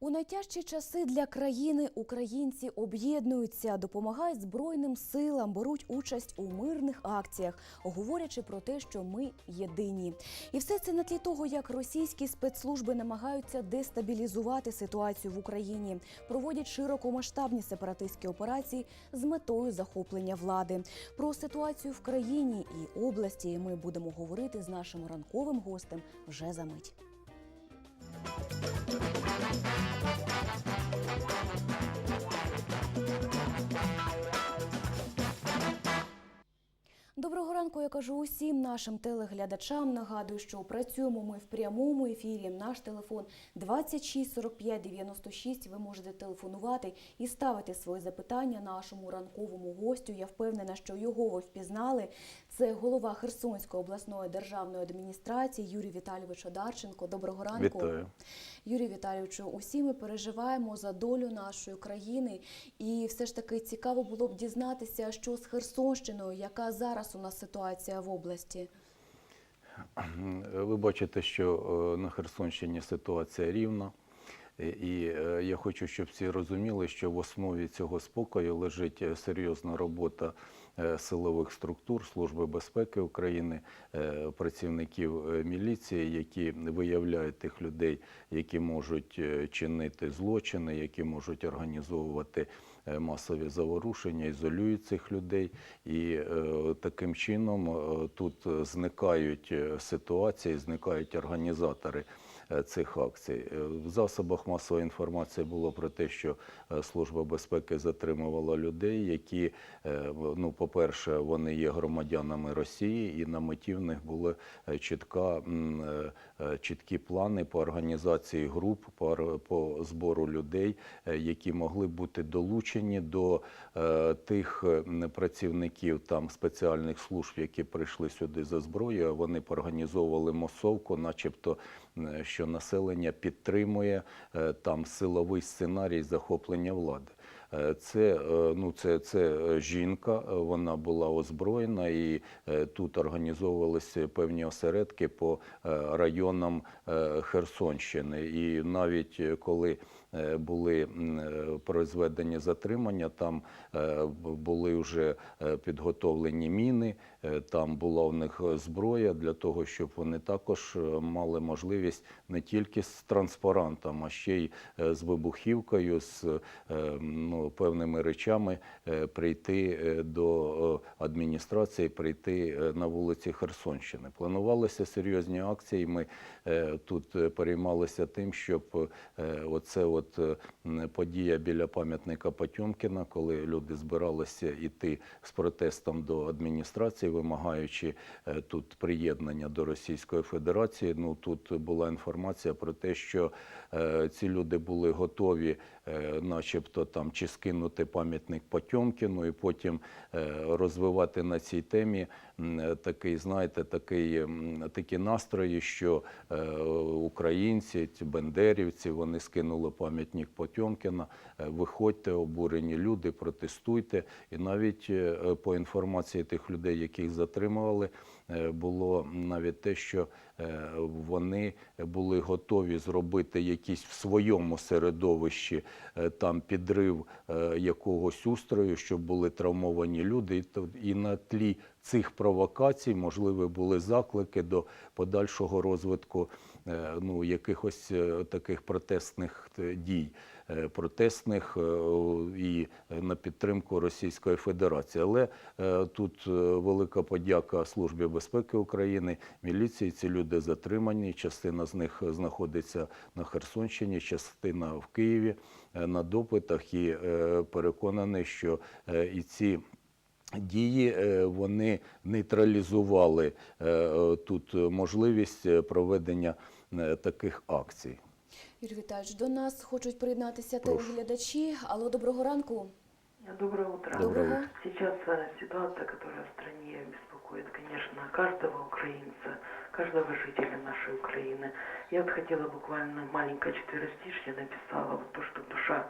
У найтяжчі часи для країни українці об'єднуються, допомагають збройним силам, беруть участь у мирних акціях, говорячи про те, що ми єдині. І все це на тлі того, як російські спецслужби намагаються дестабілізувати ситуацію в Україні, проводять широкомасштабні сепаратистські операції з метою захоплення влади. Про ситуацію в країні і області ми будемо говорити з нашим ранковим гостем вже за мить. Ранку, я кажу усім нашим телеглядачам. Нагадую, що працюємо ми в прямому ефірі. Наш телефон 26 45 96. Ви можете телефонувати і ставити свої запитання нашому ранковому гостю. Я впевнена, що його ви впізнали. Це голова Херсонської обласної державної адміністрації Юрій Віталійович Одарченко. Доброго ранку. Вітаю. Юрій Віталійовичу, усі ми переживаємо за долю нашої країни, і все ж таки цікаво було б дізнатися, що з Херсонщиною, яка зараз у нас ситуація в області. Ви бачите, що е, на Херсонщині ситуація рівна. І- е, я хочу, щоб всі розуміли, що в основі цього спокою лежить е, серйозна робота силових структур Служби безпеки України, е, працівників е, міліції, які виявляють тих людей, які можуть е, чинити злочини, які можуть організовувати е, масові заворушення, ізолюють цих людей. І е, таким чином е, тут зникають е, ситуації, зникають організатори е, цих акцій. Е, В засобах масової інформації було про те, що е, Служба безпеки затримувала людей, які, е, ну, по-перше, вони є громадянами Росії, і на меті в них були е, чітка, е, е, чіткі плани по організації груп, по, збору людей, е, які могли бути долучені до е, тих е, працівників там спеціальних служб, які прийшли сюди за зброєю. Вони поорганізовували масовку, начебто, м, що населення підтримує е, там силовий сценарій захоплення влади. Е, Це, е, ну, це, це жінка, вона була озброєна, і тут організовувалися певні осередки по районам Херсонщини. І навіть коли були м, е, произведені затримання, там е, були вже е, підготовлені міни, е, там була у них зброя для того, щоб вони також е, мали можливість не тільки з транспарантом, а ще й е, з вибухівкою, з е, ну, певними речами е, прийти е, до е, адміністрації, прийти е, на вулиці Херсонщини. Планувалися серйозні акції. Ми е, тут е, переймалися тим, щоб е, оце от е, подія біля пам'ятника Потьомкіна, коли люди збиралися йти з протестом до адміністрації, вимагаючи е, тут приєднання до Російської Федерації. Ну тут була інформація про те, що е, ці люди були готові, начебто там чи скинути пам'ятник Потьомкіну, і потім е, розвивати на цій темі е, такий, знаєте, такий, такі настрої, що е, українці, бендерівці, вони скинули пам'ятник Потьомкіна. Е, Виходьте, обурені люди, протестуйте. І навіть е, по інформації тих людей, яких затримували, е, було навіть те, що е, вони були готові зробити якісь в своєму середовищі е, там підрив е, якогось устрою, щоб були травмовані люди. І на тлі цих провокацій можливі були заклики до подальшого розвитку е, ну, якихось е, таких протестних е, дій, е, протестних е, і на підтримку Російської Федерації. Але е, тут е, велика подяка Службі безпеки України, міліції. Ці люди затримані. Частина з них знаходиться на Херсонщині, частина в Києві е, на допитах. І е, переконаний, що е, і ці дії е, вони нейтралізували е, е, тут можливість е, проведення е, таких акцій. Юрій Віталійович, до нас хочуть приєднатися телеглядачі. Алло, доброго ранку. Доброе утро. Доброго. Сейчас э, ситуация, которая в стране беспокоит, конечно, каждого украинца, каждого жителя нашей Украины. Я вот хотела буквально маленькое четверостишье написала, вот то, что душа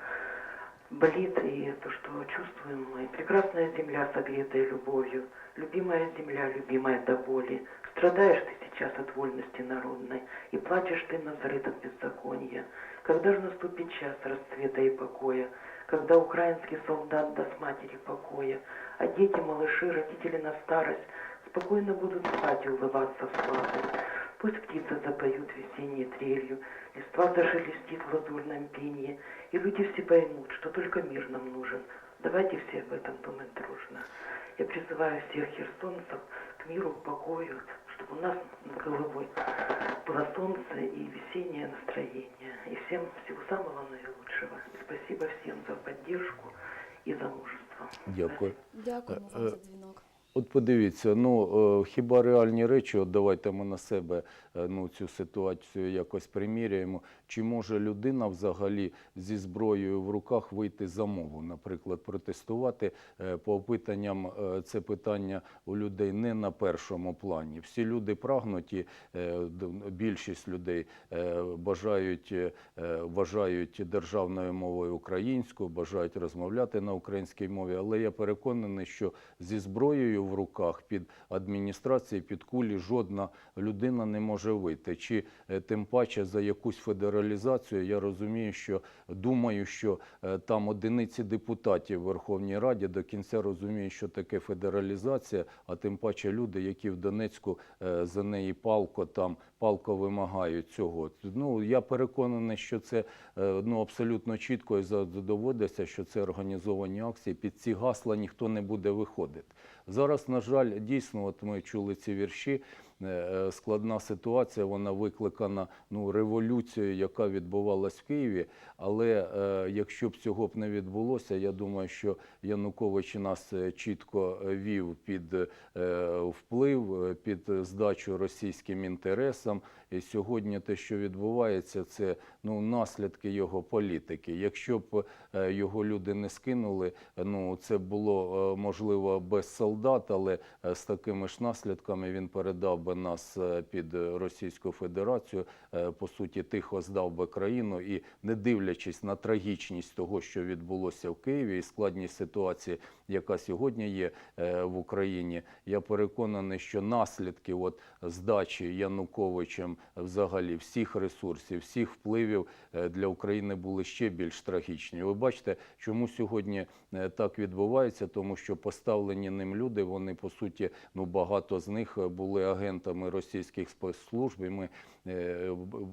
болит и то, что чувствуем мы. Прекрасная земля, согретая любовью, любимая земля, любимая до боли, Страдаешь ты сейчас от вольности народной, и плачешь ты на зарыток беззакония. Когда же наступит час расцвета и покоя, когда украинский солдат даст матери покоя, а дети, малыши, родители на старость спокойно будут спать и улыбаться в слабость. Пусть птицы запоют весенней трелью, листва зашелестит в лазурном пенье, и люди все поймут, что только мир нам нужен. Давайте все об этом думать дружно. Я призываю всех херсонцев к миру, к покою, чтобы у нас над головой было солнце и весеннее настроение. И всем всего самого наилучшего. И спасибо всем за поддержку и за мужество. Дякую. Дякуємо Е, вам е, за дзвінок. От подивіться, ну е, хіба реальні речі, от давайте ми на себе е, ну, цю ситуацію якось приміряємо. Чи може людина взагалі зі зброєю в руках вийти за мову, наприклад, протестувати? Е, По опитанням е, це питання у людей не на першому плані. Всі люди прагнуті, е, більшість людей бажають, вважають державною мовою українську, бажають розмовляти на українській мові, але я переконаний, що зі зброєю в руках під адміністрацією, під кулі жодна людина не може вийти. Чи тим паче за якусь федералізацію, я розумію, що думаю, що е, там одиниці депутатів в Верховній Раді до кінця розуміють, що таке федералізація, а тим паче люди, які в Донецьку е, за неї палко там палко вимагають цього. Ну я переконаний, що це е, ну абсолютно чітко і доводиться, що це організовані акції. Під ці гасла ніхто не буде виходити. Зараз, на жаль, дійсно, от ми чули ці вірші. е, е, Складна ситуація, вона викликана ну революцією, яка відбувалась в Києві. Але е, якщо б цього б не відбулося, я думаю, що Янукович нас чітко вів під вплив, під здачу російським інтересам. І сьогодні те, що відбувається, це ну наслідки його політики. Якщо б його люди не скинули, ну це було можливо без солдат, але е, з такими ж наслідками він передав би нас е, під Російську Федерацію. е, По суті, тихо здав би країну і не дивлячись на трагічність того, що відбулося в Києві, і складність ситуації, яка сьогодні є в Україні, я переконаний, що наслідки от здачі Януковичем взагалі всіх ресурсів, всіх впливів для України були ще більш трагічні. Ви бачите, чому сьогодні так відбувається, тому що поставлені ним люди, вони по суті, ну багато з них е, були агентами російських спецслужб. І ми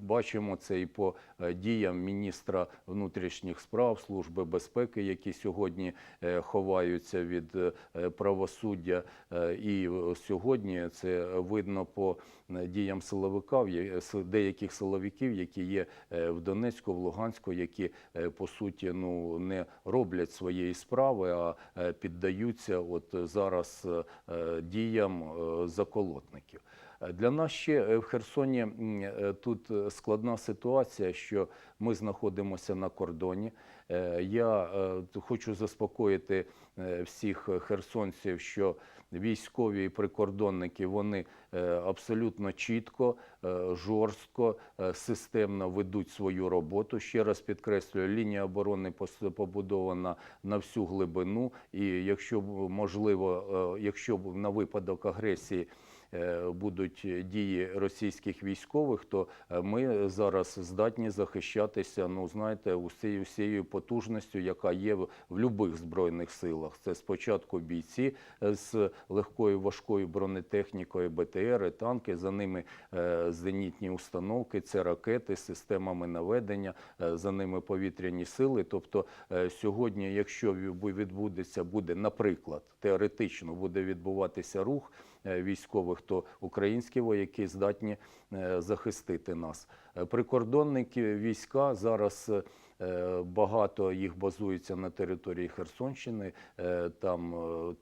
бачимо це і по е, діям міністра внутрішніх справ, служби безпеки, які сьогодні е, ховаються від е, правосуддя. Е, І е, сьогодні це видно по е, діям силовиків, є- деяких силовиків, які є е, в Донецьку, в Луганську, які е, по суті ну не роблять своєї справи, а е, піддаються от зараз е, е, діям е, заколотників. Е, Для нас ще е, в Херсоні е, тут складна ситуація, що ми знаходимося на кордоні. Я хочу заспокоїти всіх херсонців, що військові і прикордонники вони абсолютно чітко, жорстко, системно ведуть свою роботу. Ще раз підкреслюю, лінія оборони побудована на всю глибину. І якщо можливо, якщо на випадок агресії будуть дії російських військових, то е, ми зараз здатні захищатися, ну знаєте, усією всією потужністю, яка є в будь-яких збройних силах. Це спочатку бійці е, з легкою важкою бронетехнікою, БТР, танки, за ними е, зенітні установки, це ракети системами наведення, е, за ними повітряні сили. Тобто е, сьогодні, якщо відбудеться, буде, наприклад, теоретично буде відбуватися рух е, військових, то українські вояки здатні е, захистити нас. Е, Прикордонники війська зараз. е, е, Багато їх базується на території Херсонщини, е, там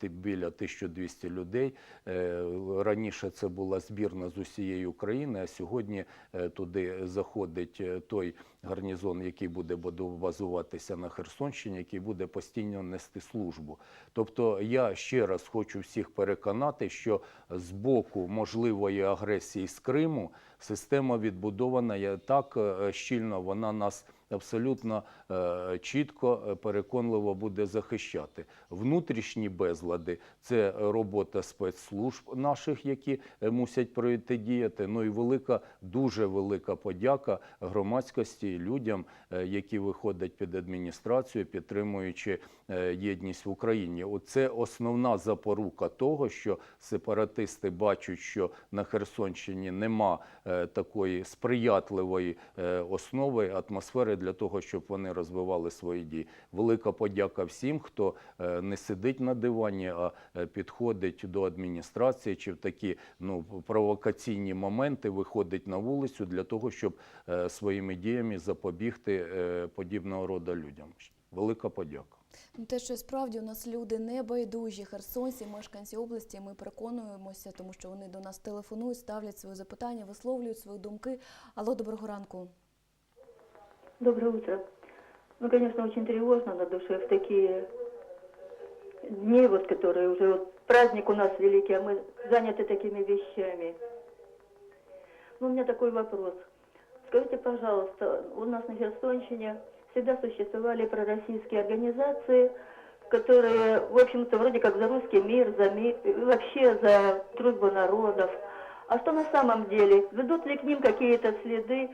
е, біля 1200 людей. Е, Раніше це була збірна з усієї України, а сьогодні е, туди заходить е, той гарнізон, який буде базуватися на Херсонщині, який буде постійно нести службу. Тобто я ще раз хочу всіх переконати, що з боку можливої агресії з Криму Система відбудована так е, щільно, вона нас абсолютно е, чітко, е, переконливо буде захищати. Внутрішні безлади це робота спецслужб наших, які мусять протидіяти. Ну і велика, дуже велика подяка громадськості людям, е, які виходять під адміністрацію, підтримуючи е, єдність в Україні. Оце основна запорука того, що сепаратисти бачать, що на Херсонщині нема е, такої сприятливої основи, атмосфери для того, щоб вони розвивали свої дії. Велика подяка всім, хто не сидить на дивані, а підходить до адміністрації чи в такі ну, провокаційні моменти виходить на вулицю для того, щоб своїми діями запобігти е, подібного роду людям. Велика подяка. Ну, Те, що справді у нас люди небайдужі, херсонці, мешканці області, ми переконуємося, тому що вони до нас телефонують, ставлять свої запитання, висловлюють свої думки. Алло, доброго ранку. Доброе утро. Ну, конечно, очень тревожно на душе в такие дни, вот, которые уже вот праздник у нас великий, а мы заняты такими вещами. Ну, у меня такой вопрос. Скажите, пожалуйста, у нас на Херсонщине всегда существовали пророссийские организации, которые, в общем-то, вроде как за русский мир, за мир, вообще за дружбу народов. А что на самом деле? Ведут ли к ним какие-то следы,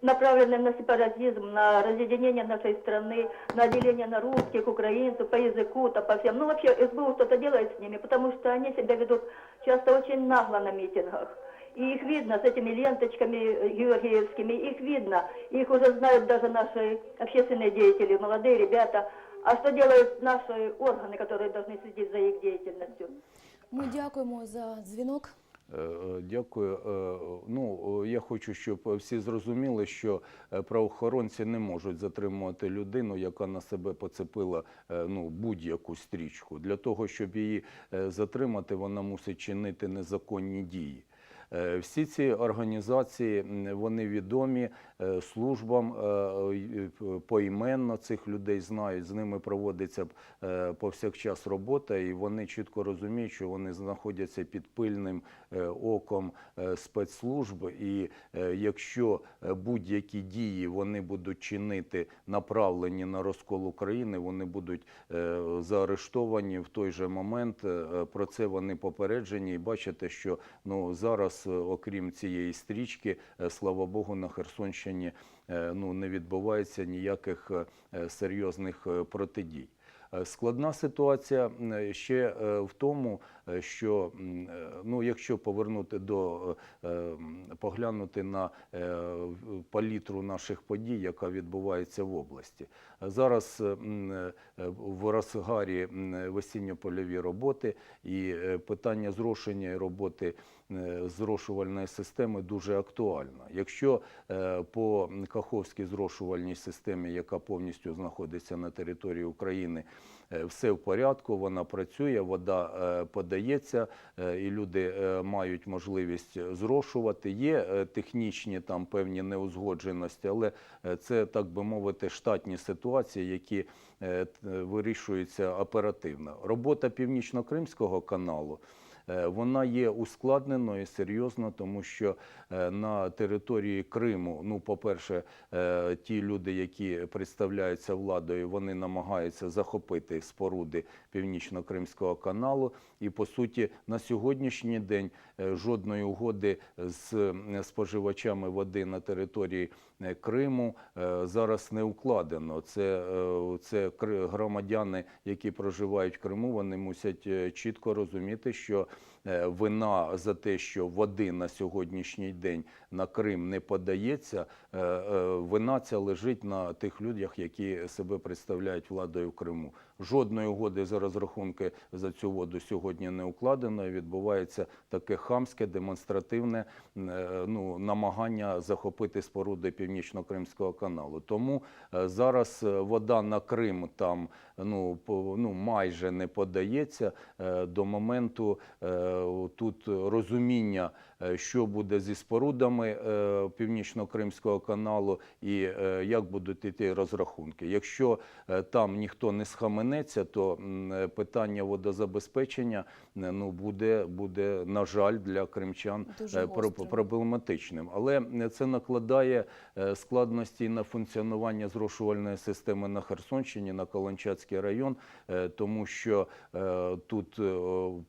направленные на сепаратизм, на разъединение нашей страны, на деление на русских, украинцев, по языку, то по всем. Ну, вообще, СБУ что-то делает с ними, потому что они себя ведут часто очень нагло на митингах. И их видно с этими ленточками э, георгиевскими, их видно. Их уже знают даже наши общественные деятели, молодые ребята. А что делают наши органы, которые должны следить за их деятельностью? Ми дякуємо за дзвінок. Е, е, Дякую. Е, Ну, е, я хочу, щоб всі зрозуміли, що е, правоохоронці не можуть затримувати людину, яка на себе поцепила е, ну, будь-яку стрічку. Для того, щоб її е, затримати, вона мусить чинити незаконні дії. Е, Всі ці організації вони відомі е, службам е, поіменно цих людей знають. З ними проводиться повсякчас робота, і вони чітко розуміють, що вони знаходяться під пильним оком спецслужб. І якщо будь-які дії вони будуть чинити направлені на розкол України, вони будуть заарештовані в той же момент. Про це вони попереджені. І бачите, що ну зараз, е, окрім цієї стрічки, е, слава Богу, на Херсонщині е, ну не відбувається ніяких серйозних протидій. Складна ситуація ще в тому, що е, ну, якщо повернути до е, поглянути на е, палітру наших подій, яка відбувається в області. Зараз е, е, в розгарі весінньо-польові роботи і е, питання зрошення роботи е, зрошувальної системи дуже актуально. Якщо е, по Каховській зрошувальній системі, яка повністю знаходиться на території України, е, все в порядку, вона працює, вода е, подається, е, і люди е, мають можливість зрошувати. Є е, технічні там певні неузгодженості, але е, це так би мовити штатні ситуації, які е, вирішуються оперативно. Робота північно-кримського каналу. Е, Вона є ускладненою серйозно, тому що е, на території Криму, ну, по-перше, е, ті люди, які представляються владою, вони намагаються захопити споруди північно-кримського каналу. І по суті, на сьогоднішній день жодної угоди з споживачами води на території Криму е, зараз не укладено. Це, е, це громадяни, які проживають в Криму, вони мусять е, чітко розуміти, що е, вина за те, що води на сьогоднішній день на Крим не подається, е, е, вина ця лежить на тих людях, які себе представляють владою Криму. Жодної угоди за розрахунки за цю воду сьогодні не укладено. і Відбувається таке хамське, демонстративне е, ну, намагання захопити споруди північно-кримського каналу. Тому е, зараз е, вода на Крим там ну, ну, майже не подається е, до моменту е, тут розуміння е, що буде зі спорудами е, Північно-Кримського каналу і е, як будуть йти розрахунки. Якщо е, там ніхто не схаменеться, то е, питання водозабезпечення е, ну, буде, буде, на жаль, для кримчан е, про- проблематичним. Але е, це накладає е, складності на функціонування зрошувальної системи на Херсонщині, на Каланчацький район, е, тому що е, тут е,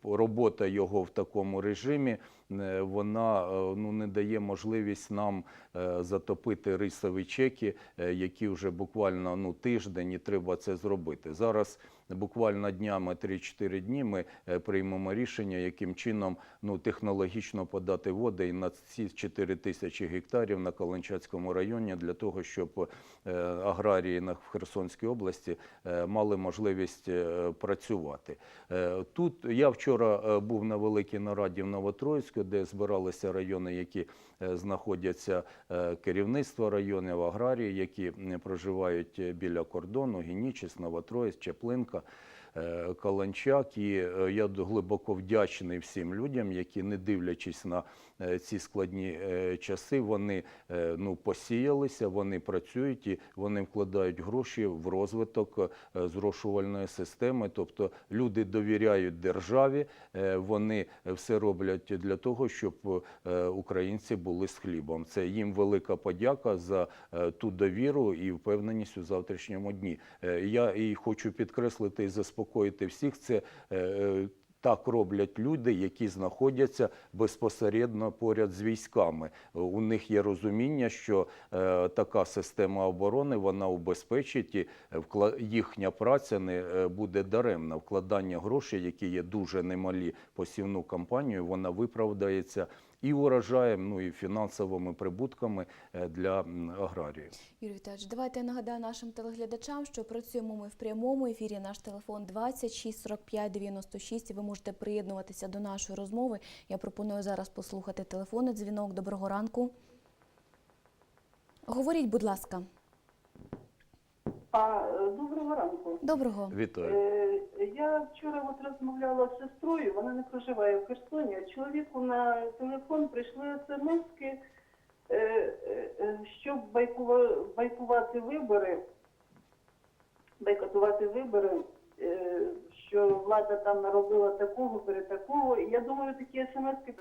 робота його в такому режимі. Е, Вона е, ну не дає можливість нам е, затопити рисові чеки, які вже буквально ну тиждень і треба це зробити. Зараз буквально днями 3-4 дні ми приймемо рішення, яким чином ну технологічно подати води і на ці 4 тисячі гектарів на Каланчацькому районі для того, щоб аграрії в Херсонській області мали можливість працювати. Тут я вчора був на великій нараді в Новотроїцьку, де збиралися райони, які знаходяться е, керівництво районів, аграрії, які проживають е, біля кордону, Генічіс, Новотроїць, Чеплинка. е, Каланчак, і е, я глибоко вдячний всім людям, які, не дивлячись на е, ці складні е, часи, вони е, ну, посіялися, вони працюють і вони вкладають гроші в розвиток е, зрошувальної системи. Тобто люди довіряють державі, е, вони все роблять для того, щоб е, українці були з хлібом. Це їм велика подяка за е, ту довіру і впевненість у завтрашньому дні. Е, Я і хочу підкреслити і заспокоїти всіх. Це е, так роблять люди, які знаходяться безпосередньо поряд з військами. У них є розуміння, що е, така система оборони вона убезпечить і вкла- їхня праця не буде даремна. Вкладання грошей, які є дуже немалі посівну кампанію, вона виправдається і урожаєм, ну і фінансовими прибутками е, для аграрії. Юрій Віталійович, давайте я нагадаю нашим телеглядачам, що працюємо ми в прямому ефірі. Наш телефон 26 45 96. і Ви можете приєднуватися до нашої розмови. Я пропоную зараз послухати телефонний дзвінок. Доброго ранку. Говоріть, будь ласка. А, е, доброго ранку. Доброго. Вітаю. Е, я вчора от розмовляла з сестрою, вона не проживає в Херсоні. а Чоловіку на телефон прийшли смски, е, е, е, щоб байкува- байкувати вибори, байкотувати вибори, е, що влада там наробила такого, перетакого. І я думаю, такі смски